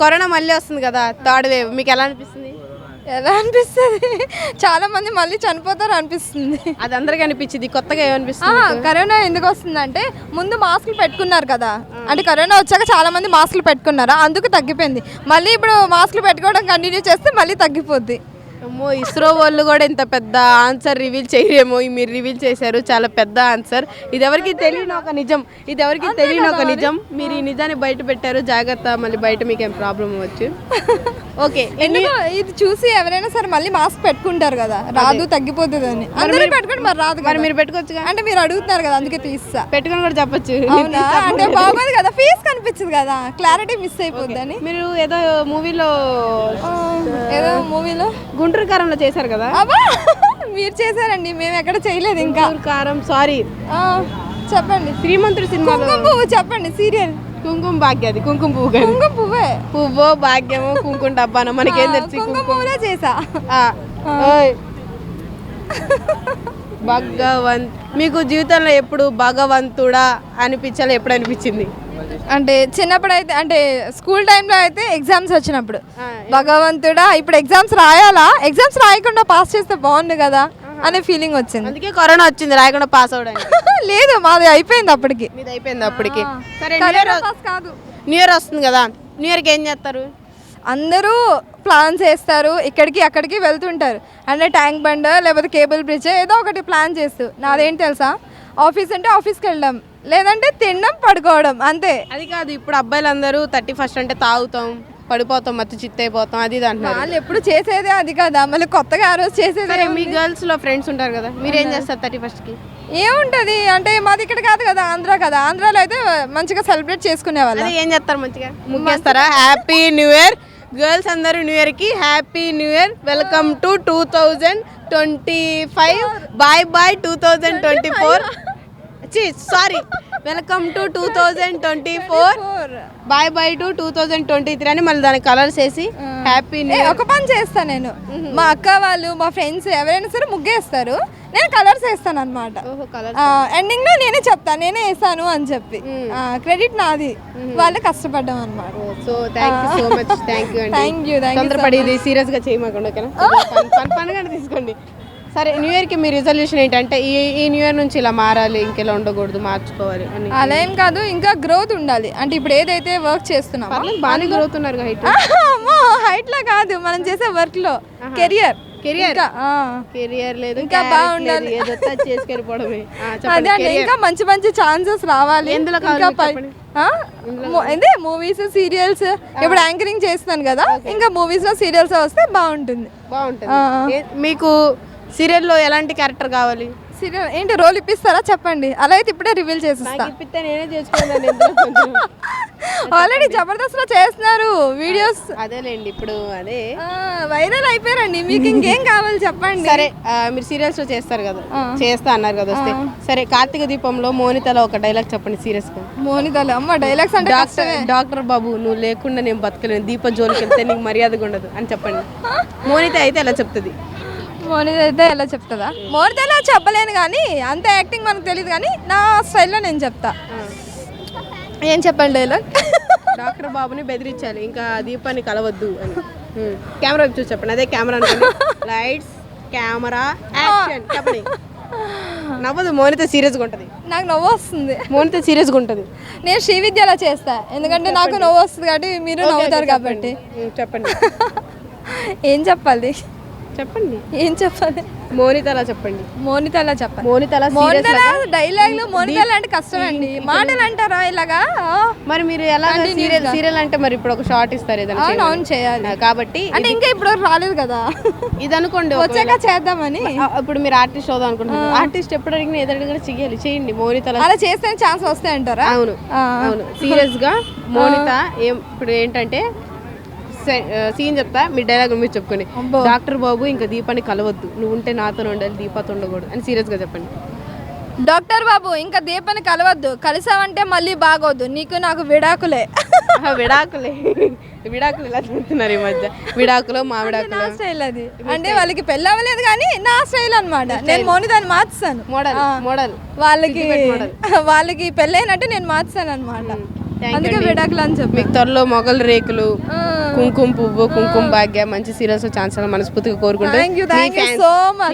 Corona మళ్ళీ వస్తుంది కదా థర్డ్ వేవ్ మీకు ఎలా అనిపిస్తుంది? ఎలా అనిపిస్తుంది? చాలా మంది మళ్ళీ చనిపోతారు అనిపిస్తుంది. అది అందరికీ అనిపించింది కొత్తగా ఏమనిపిస్తుంది కరోనా ఎందుకు వస్తుందంటే ముందు మాస్కులు పెట్టుకున్నారు కదా. అంటే కరోనా వచ్చాక చాలా మంది మాస్కులు పెట్టుకున్నారు అందుకు తగ్గిపోయింది. మళ్ళీ ఇప్పుడు మాస్కులు పెట్టుకోవడం కంటిన్యూ చేస్తే మళ్ళీ తగ్గిపోద్ది. అమ్మో ఇస్రో వాళ్ళు కూడా ఇంత పెద్ద ఆన్సర్ రివీల్ చేయరేమో. మీరు రివీల్ చేశారు చాలా పెద్ద ఆన్సర్. ఇది ఎవరికి తెలియని ఒక నిజం ఇది ఎవరికి తెలియని ఒక నిజం. మీరు ఈ నిజాన్ని బయట పెట్టారు జాగ్రత్త మళ్ళీ బయట మీకు ఏం ప్రాబ్లం అవ్వచ్చు. ఓకే. ఎందుకు ఇది చూసి ఎవరైనా సరే మళ్ళీ మాస్క్ పెట్టుకుంటారు కదా. రాదు తగ్గిపోతుంది అని అందరూ పెట్టుకుంటే మరి రాదు మరి. మీరు పెట్టుకోవచ్చుగా? అంటే మీరు అడుగుతున్నారు కదా అందుకే తీస్తా. పెట్టుకొని కూడా చెప్పొచ్చు. అవునా? అంటే బాగోదు కదా ఫేస్ కనిపించదు కదా. క్లారిటీ మిస్ అయిపోద్దని. మీరు ఏదో మూవీలో ఏదో మూవీలో? గుంటూరు కారంలో చేశారు కదా? మీరు చేశారండి. మేము ఎక్కడ చేయలేదు ఇంకా. కారం సారీ. ఆ, చెప్పండి. శ్రీమంతుడు పువ్వు చెప్పండి సీరియల్. కుంకుమ భాగ్య అది కుంకుమ పువ్వు కుంకుమ పువ్వే పువ్వో భాగ్యమో కుంకుమ డబ్బానో మనకేం తెలుసు కుంకుమ పువ్వులో చేసా. భగవంత్ మీకు జీవితంలో ఎప్పుడు భగవంతుడా అనిపించాలి ఎప్పుడు అనిపించింది అంటే చిన్నప్పుడు అయితే అంటే స్కూల్ టైంలో అయితే ఎగ్జామ్స్ వచ్చినప్పుడు. భగవంతుడా ఇప్పుడు ఎగ్జామ్స్ రాయాలా? ఎగ్జామ్స్ రాయకుండా పాస్ చేస్తే బాగుండు కదా అనే ఫీలింగ్ వచ్చింది. అందుకే కరోనా వచ్చింది రాయకుండా పాస్ అవడానికి లేదు మాది అయిపోయింది అప్పటికి. మీది అయిపోయింది అప్పటికి. సరే కాదు. న్యూ ఇయర్ వస్తుంది కదా. న్యూ ఇయర్కి ఏం చేస్తారు? అందరూ ప్లాన్స్ వేస్తారు ఇక్కడికి అక్కడికి వెళ్తుంటారు. అంటే ట్యాంక్ బండ్ లేకపోతే కేబుల్ బ్రిడ్జ్ ఏదో ఒకటి ప్లాన్ చేస్తూ. నాదేంటి తెలుసా? ఆఫీస్ అంటే ఆఫీస్కి వెళ్ళడం లేదంటే తినడం పడుకోవడం అంతే. అది కాదు ఇప్పుడు అబ్బాయిలందరూ థర్టీ ఫస్ట్ అంటే తాగుతాం. పడిపోతాం మత్తు చిత్తైపోతాం అది ఇది అంటున్నారు. వాళ్ళు ఎప్పుడు చేసేదే అది కదా? మళ్ళీ కొత్తగా ఆ రోజు చేసేదే సరే మీ గర్ల్స్లో ఫ్రెండ్స్ ఉంటారు కదా మీరు ఏం చేస్తారు థర్టీ ఫస్ట్కి? ఏముంటది? అంటే మాది ఇక్కడ కాదు కదా ఆంధ్ర కదా. ఆంధ్రాలో అయితే మంచిగా సెలబ్రేట్ చేసుకునే వాళ్ళం. అదే ఏం చేస్తారు మంచిగా? ముగ్గేస్తారా? హ్యాపీ న్యూ ఇయర్ గర్ల్స్ అందరూ న్యూ ఇయర్కి happy new year welcome to two thousand twenty five bye bye two thousand twenty four sorry welcome to two thousand twenty four bye bye to two thousand twenty three అని మళ్ళీ దానికి colours వేసి happy ఒక పని చేస్తా నేను. మా అక్క వాళ్ళు మా ఫ్రెండ్స్ ఎవరైనా సరే ముగ్గేస్తారు. నేను కలర్స్ వేస్తాను అనమాట ఎండింగ్లో నేనే చెప్తాను నేనే వేసాను అని చెప్పి. క్రెడిట్ నాది. వాళ్ళే కష్టపడ్డాం అనమాట so thank you so much thank you thank you thank you సీరియస్గా చేయమాకండి ఓకేనా? పని తీసుకోండి. సరే న్యూ ఇయర్కి మీ రిజల్యూషన్ ఏంటంటే ఈ ఈ న్యూ ఇయర్ నుంచి ఇలా మారాలి ఇంకెలా ఉండకూడదు మార్చుకోవాలి అని. అలా ఏం కాదు ఇంకా గ్రోత్ ఉండాలి. అంటే ఇప్పుడు ఏదైతే వర్క్ చేస్తున్నామో. బాగానే గ్రోత్ ఉన్నారు హైట్ అమ్మో హైట్లో కాదు మనం చేసే వర్క్లో. Career career. కెరియర్ లేదు ఇంకా బాగుండాలి. ఏదో చేసుకెళ్ళిపోవడమే. అదే అండి ఇంకా మంచి మంచి ఛాన్సెస్ రావాలి. ఎందులో ఇదే మూవీస్ సీరియల్స్ ఇప్పుడు యాంకరింగ్ చేస్తున్నాను కదా. ఇంకా మూవీస్లో సీరియల్స్ వస్తే బాగుంటుంది. బాగుంటుంది. మీకు సీరియల్లో ఎలాంటి క్యారెక్టర్ కావాలి? సీరియల్ ఏంటి? రోల్ ఇప్పిస్తారా? చెప్పండి. అలా అయితే ఇప్పుడే రివీల్ చేసిస్తా. నేనే చేసుకున్నాను. ఆల్రెడీ జబర్దస్త్లో చేస్తున్నారు వీడియోస్. అదేలేండి ఇప్పుడు అదే. వైరల్ అయిపోయారండి. మీకు ఇంకేం కావాలి చెప్పండి. సరే మీరు సీరియల్స్లో చేస్తారు కదా. చేస్తా అన్నారు కదా వస్తే. సరే కార్తీక దీపంలో మోనితలో ఒక డైలాగ్ చెప్పండి సీరియస్గా మోనితలు? అమ్మ డైలాగ్స్ అంటే డాక్టర్ డాక్టర్ బాబు నువ్వు లేకుండా నేను బతకలేను. దీప జోలికి వెళ్తే నీకు మర్యాదగా ఉండదు అని చెప్పండి. మోనిత అయితే అలా చెప్తుంది. మోనిత అయితే ఎలా చెప్తుందా? మోనిత ఎలా చెప్పలేను కానీ అంత యాక్టింగ్ మనకు తెలియదు కానీ నా స్టైల్లో నేను చెప్తా. ఏం చెప్పండి డైలాగ్ డాక్టర్ బాబుని బెదిరించాలి. ఇంకా దీపాన్ని కలవద్దు అని. కెమెరా చూసి చెప్పండి. అదే కెమెరా లైట్స్ కెమెరా యాక్షన్. చెప్పండి. నవ్వదు. మోనిత సీరియస్గా ఉంటుంది. నాకు నవ్వు వస్తుంది. మోనిత సీరియస్గా ఉంటుంది. నేను శ్రీ విద్యలో చేస్తా. ఎందుకంటే నాకు నవ్వు వస్తుంది కాబట్టి మీరు నవ్వుతారు కాబట్టి. చెప్పండి. ఏం చెప్పాలి? చెప్పండి. ఏం చెప్పాలి? మోనిత అలా చెప్పండి. మోనిత అలా చెప్పాలి మోనిత అలా మోనిత serious డైలాగ్లు మోనిత అంటే కష్టం అండి. మాటలు అంటారా ఇలాగా? మరి మీరు ఎలా సీరియల్ సీరియల్ అంటే మరి ఇప్పుడు ఒక షార్ట్ ఇస్తారు ఏదైనా అవును చేయాలి. కాబట్టి అంటే ఇంకా ఇప్పుడు రాలేదు కదా. ఇది అనుకోండి వచ్చాక చేద్దామని. ఇప్పుడు మీరు ఆర్టిస్ట్ అవుదాం అనుకుంటున్నారు. ఆర్టిస్ట్ ఎప్పుడు అడిగినా ఏది అడిగినా చెయ్యాలి. చేయండి మోనిత అలా చేస్తే ఛాన్స్ వస్తాయి అంటారా అవును. అవును. సీరియస్గా మోనిత ఏం ఇప్పుడు ఏంటంటే సీన్ చెప్తా మీ డైలాగ్ మీరు చెప్పుకోండి. అబ్బో. డాక్టర్ బాబు ఇంకా దీపాన్ని కలవద్దు. నువ్వు ఉంటే నాతో ఉండాలి దీపాతో ఉండకూడదు అని సీరియస్గా చెప్పండి. డాక్టర్ బాబు ఇంకా దీపాన్ని కలవద్దు. కలిసావంటే మళ్ళీ బాగోదు. నీకు నాకు విడాకులే. విడాకులే. విడాకులు ఇలా చెప్తున్నారు ఈ మధ్య? విడాకులు మామిడాకులు నా స్టైల్ అది. అంటే వాళ్ళకి పెళ్ళి అవ్వలేదు కానీ నా స్టైల్ అన్నమాట. నేను మోనిదాన్ని మార్చాను మోడల్ మోడల్. వాళ్ళకి వాళ్ళకి పెళ్ళైనట్టు నేను మార్చాను అనమాట అందుకే. విడాకులు అని చెప్పి మీకు త్వరలో మొగలు రేకులు కుంకుమ పువ్వు కుంకుమ భాగ్య మంచి సీరియల్స్ ఛాన్స్ మనస్ఫూర్తిగా కోరుకుంటూ సో మచ్